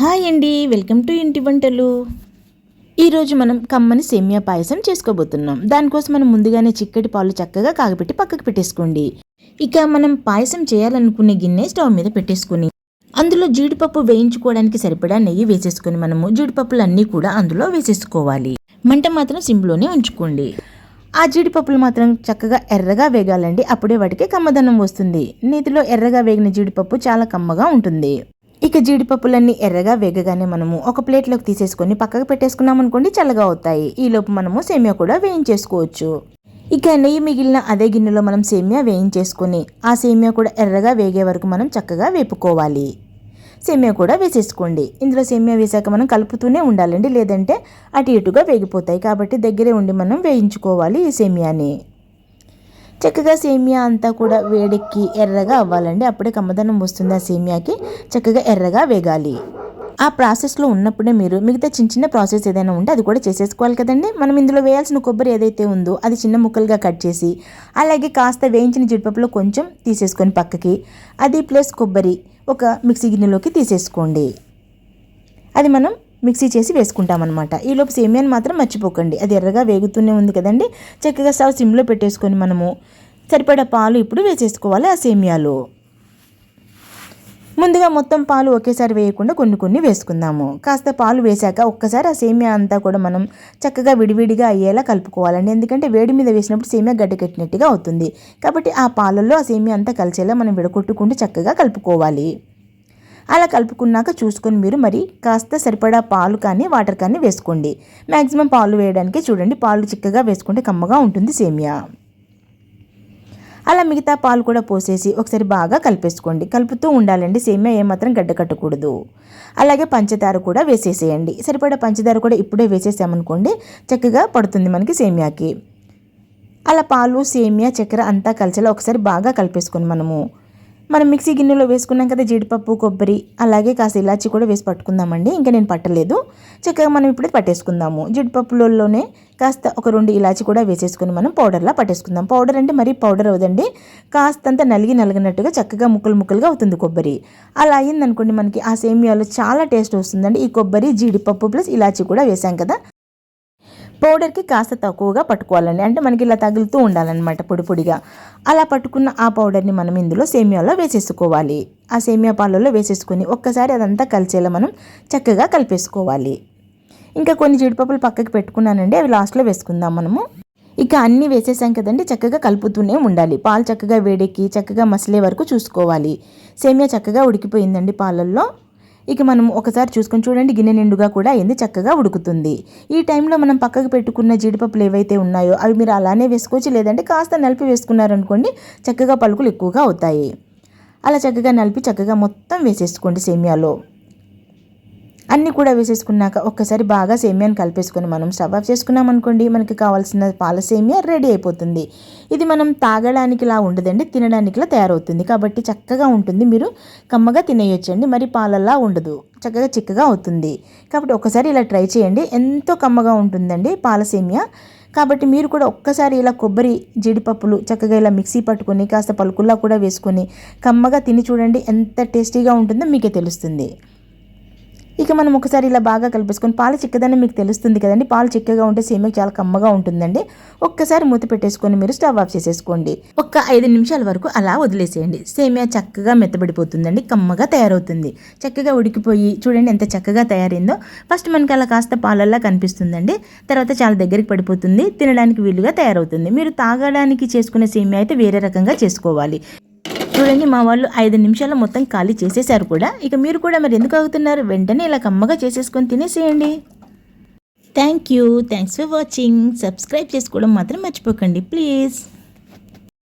Hi అండి welcome to ఇంటి వంటలు. ఈరోజు మనం కమ్మని సేమియా పాయసం చేసుకోబోతున్నాం. దానికోసం మనం ముందుగానే చిక్కటి పాలు చక్కగా కాగపెట్టి పక్కకు పెట్టేసుకోండి. ఇక మనం పాయసం చేయాలనుకునే గిన్నె స్టవ్ మీద పెట్టేసుకుని అందులో జీడిపప్పు వేయించుకోవడానికి సరిపడా నెయ్యి వేసేసుకొని మనము జీడిపప్పులు అన్నీ కూడా అందులో వేసేసుకోవాలి. మంట మాత్రం సిమ్లోనే ఉంచుకోండి. ఆ జీడిపప్పులు మాత్రం చక్కగా ఎర్రగా వేగాలండి. అప్పుడే వాటికి కమ్మదనం వస్తుంది. నేతిలో ఎర్రగా వేగిన జీడిపప్పు చాలా కమ్మగా ఉంటుంది. ఇక జీడిపప్పులన్నీ ఎర్రగా వేగగానే మనము ఒక ప్లేట్లోకి తీసేసుకొని పక్కకు పెట్టేసుకున్నాం అనుకోండి చల్లగా అవుతాయి. ఈలోపు మనము సేమియా కూడా వేయించేసుకోవచ్చు. ఇక నెయ్యి మిగిలిన అదే గిన్నెలో మనం సేమియా వేయించేసుకొని ఆ సేమియా కూడా ఎర్రగా వేగే వరకు మనం చక్కగా వేపుకోవాలి. సేమియా కూడా వేసేసుకోండి. ఇందులో సేమియా వేసాక మనం కలుపుతూనే ఉండాలండి లేదంటే అటు ఇటుగా వేగిపోతాయి కాబట్టి దగ్గరే ఉండి మనం వేయించుకోవాలి ఈ సేమియాని. చక్కగా సేమియా అంతా కూడా వేడెక్కి ఎర్రగా అవ్వాలండి. అప్పుడే కమ్మదనం వస్తుంది ఆ సేమియాకి. చక్కగా ఎర్రగా వేగాలి. ఆ ప్రాసెస్లో ఉన్నప్పుడే మీరు మిగతా చిన్న చిన్న ప్రాసెస్ ఏదైనా ఉంటే అది కూడా చేసేసుకోవాలి కదండి. మనం ఇందులో వేయాల్సిన కొబ్బరి ఏదైతే ఉందో అది చిన్న ముక్కలుగా కట్ చేసి అలాగే కాస్త వేయించిన జీడిపప్పులో కొంచెం తీసేసుకొని పక్కకి అది ప్లస్ కొబ్బరి ఒక మిక్సీ గిన్నెలోకి తీసేసుకోండి. అది మనం మిక్సీ చేసి వేసుకుంటామన్నమాట. ఈలోపు సేమియాని మాత్రం మర్చిపోకండి. అది ఎర్రగా వేగుతూనే ఉంది కదండి. చక్కగా స్టవ్ సిమ్లో పెట్టేసుకొని మనము సరిపడా పాలు ఇప్పుడు వేసేసుకోవాలి ఆ సేమియాలో. ముందుగా మొత్తం పాలు ఒకేసారి వేయకుండా కొన్ని కొన్ని వేసుకుందాము. కాస్త పాలు వేశాక ఒక్కసారి ఆ సేమియా అంతా కూడా మనం చక్కగా విడివిడిగా అయ్యేలా కలుపుకోవాలండి. ఎందుకంటే వేడి మీద వేసినప్పుడు సేమియా గడ్డ కట్టినట్టుగా అవుతుంది. కాబట్టి ఆ పాలల్లో ఆ సేమియా అంతా కలిసేలా మనం విడగొట్టుకుంటూ చక్కగా కలుపుకోవాలి. అలా కలుపుకున్నాక చూసుకొని మీరు మరి కాస్త సరిపడా పాలు కానీ వాటర్ కానీ వేసుకోండి. మ్యాక్సిమం పాలు వేయడానికి చూడండి. పాలు చిక్కగా వేసుకుంటే కమ్మగా ఉంటుంది సేమియా. అలా మిగతా పాలు కూడా పోసేసి ఒకసారి బాగా కలిపేసుకోండి. కలుపుతూ ఉండాలండి. సేమియా ఏమాత్రం గడ్డ కట్టకూడదు. అలాగే పంచదార కూడా వేసేసేయండి. సరిపడా పంచదార కూడా ఇప్పుడే వేసేసామనుకోండి చక్కగా పడుతుంది మనకి సేమియాకి. అలా పాలు సేమియా చక్కెర అంతా కలిసేలా ఒకసారి బాగా కలిపేసుకొని మనము మనం మిక్సీ గిన్నెలో వేసుకున్నాం కదా జీడిపప్పు కొబ్బరి అలాగే కాస్త ఇలాచి కూడా వేసి పట్టుకుందామండి. ఇంకా నేను పట్టలేదు. చక్కగా మనం ఇప్పుడు పట్టేసుకుందాము. జీడిపప్పులలోనే కాస్త ఒక రెండు ఇలాచి కూడా వేసేసుకుని మనం పౌడర్లా పట్టేసుకుందాం. పౌడర్ అంటే మరీ పౌడర్ అవుదండి కాస్తంత నలిగి నలిగినట్టుగా చక్కగా ముక్కలు ముక్కలుగా అవుతుంది కొబ్బరి. అలా అయిందనుకోండి మనకి ఆ సేమియాలో చాలా టేస్ట్ వస్తుందండి. ఈ కొబ్బరి జీడిపప్పు ప్లస్ ఇలాచి కూడా వేసాం కదా. పౌడర్కి కాస్త తక్కువగా పట్టుకోవాలండి. అంటే మనకి ఇలా తగులుతూ ఉండాలన్నమాట పొడి పొడిగా. అలా పట్టుకున్న ఆ పౌడర్ని మనం ఇందులో సేమియాలో వేసేసుకోవాలి. ఆ సేమియా పాలలో వేసేసుకొని ఒక్కసారి అదంతా కలిసేలా మనం చక్కగా కలిపేసుకోవాలి. ఇంకా కొన్ని జీడిపప్పులు పక్కకి పెట్టుకున్నానండి. అవి లాస్ట్లో వేసుకుందాం మనము. ఇక అన్నీ వేసేసాం కదండి. చక్కగా కలుపుతూనే ఉండాలి. పాలు చక్కగా వేడెక్కి చక్కగా మసిలే వరకు చూసుకోవాలి. సేమియా చక్కగా ఉడికిపోయిందండి పాలల్లో. ఇక మనం ఒకసారి చూసుకొని చూడండి గిన్నె నిండుగా కూడా అయింది చక్కగా ఉడుకుతుంది. ఈ టైంలో మనం పక్కకు పెట్టుకున్న జీడిపప్పులు ఏవైతే ఉన్నాయో అవి మీరు అలానే వేసుకోవచ్చు లేదంటే కాస్త నలిపి వేసుకున్నారనుకోండి చక్కగా పలుకులు ఎక్కువగా అవుతాయి. అలా చక్కగా నలిపి చక్కగా మొత్తం వేసేసుకోండి సేమియాలో. అన్నీ కూడా వేసేసుకున్నాక ఒక్కసారి బాగా సేమియాను కలిపేసుకొని మనం స్టవ్ ఆఫ్ చేసుకున్నాం అనుకోండి మనకి కావాల్సిన పాల సేమియా రెడీ అయిపోతుంది. ఇది మనం తాగడానికిలా ఉండదండి తినడానికిలా తయారవుతుంది. కాబట్టి చక్కగా ఉంటుంది మీరు కమ్మగా తినేయొచ్చండి మరి పాలల్లా ఉండదు చక్కగా చిక్కగా అవుతుంది. కాబట్టి ఒకసారి ఇలా ట్రై చేయండి ఎంతో కమ్మగా ఉంటుందండి పాల సేమియా. కాబట్టి మీరు కూడా ఒక్కసారి ఇలా కొబ్బరి జీడిపప్పులు చక్కగా ఇలా మిక్సీ పట్టుకొని కాస్త పలుకుల్లా కూడా వేసుకొని కమ్మగా తిని చూడండి ఎంత టేస్టీగా ఉంటుందో మీకే తెలుస్తుంది. ఇక మనం ఒకసారి ఇలా బాగా కలిపేసుకొని పాలు చిక్కదని మీకు తెలుస్తుంది కదండి. పాలు చిక్కగా ఉంటే సేమియా చాలా కమ్మగా ఉంటుందండి. ఒక్కసారి మూత పెట్టేసుకొని మీరు స్టవ్ ఆఫ్ చేసేసుకోండి. ఒక్క ఐదు నిమిషాల వరకు అలా వదిలేసేయండి. సేమియా చక్కగా మెత్తబడిపోతుందండి. కమ్మగా తయారవుతుంది. చక్కగా ఉడికిపోయి చూడండి ఎంత చక్కగా తయారైందో. ఫస్ట్ మనకి అలా కాస్త పాలల్లా కనిపిస్తుందండి. తర్వాత చాలా దగ్గరికి పడిపోతుంది. తినడానికి వీలుగా తయారవుతుంది. మీరు తాగడానికి చేసుకునే సేమియా అయితే వేరే రకంగా చేసుకోవాలి. చూడండి మా వాళ్ళు ఐదు నిమిషాల్లో మొత్తం ఖాళీ చేసేసారు కూడా. ఇక మీరు కూడా మరి ఎందుకు అవుతున్నారు వెంటనే ఇలా కమ్మగా చేసేసుకొని తినేసేయండి. Thank you thanks for watching subscribe చేసుకోవడం మాత్రం మర్చిపోకండి ప్లీజ్